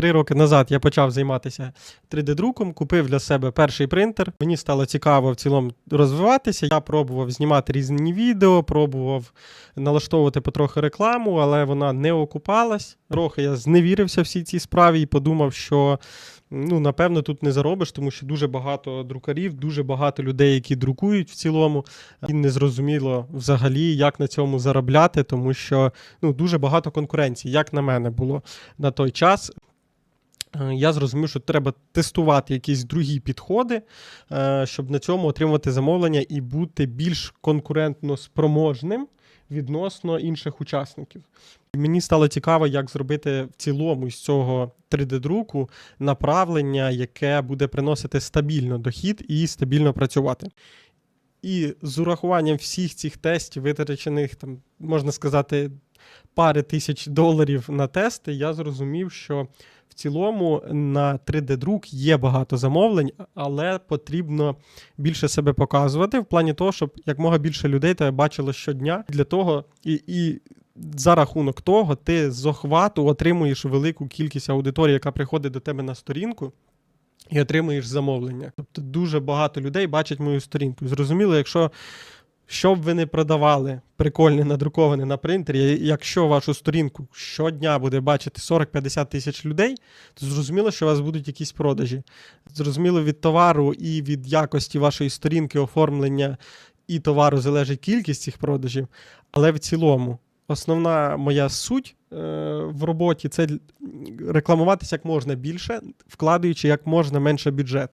Три роки назад я почав займатися 3D-друком, купив для себе перший принтер. Мені стало цікаво в цілому розвиватися. Я пробував знімати різні відео, пробував налаштовувати потрохи рекламу, але вона не окупалась. Трохи я зневірився всій цій справі і подумав, що ну, напевно тут не заробиш, тому що дуже багато друкарів, дуже багато людей, які друкують в цілому. І не зрозуміло взагалі, як на цьому заробляти, тому що ну, дуже багато конкуренції, як на мене було на той час. Е, Я зрозумів, що треба тестувати якісь другі підходи, е, щоб на цьому отримувати замовлення і бути більш конкурентно спроможним відносно інших учасників. Мені стало цікаво, як зробити в цілому із цього 3D-друку направлення, яке буде приносити стабільно дохід і стабільно працювати. І з урахуванням всіх цих тестів, витрачених, там, можна сказати, пари тисяч доларів на тести, я зрозумів, що в цілому на 3D-друк є багато замовлень, але потрібно більше себе показувати в плані того, щоб якмога більше людей тебе бачило щодня. Для того і, і за рахунок того ти з охвату отримуєш велику кількість аудиторії, яка приходить до тебе на сторінку. І отримуєш замовлення. Тобто дуже багато людей бачать мою сторінку. Зрозуміло, якщо що б ви не продавали прикольне надруковане на принтері, якщо вашу сторінку щодня буде бачити 40-50 тисяч людей, то зрозуміло, що у вас будуть якісь продажі. Зрозуміло, від товару і від якості вашої сторінки оформлення і товару залежить кількість цих продажів. Але в цілому, основна моя суть е, в роботі це рекламуватися як можна більше, вкладаючи як можна менше бюджет.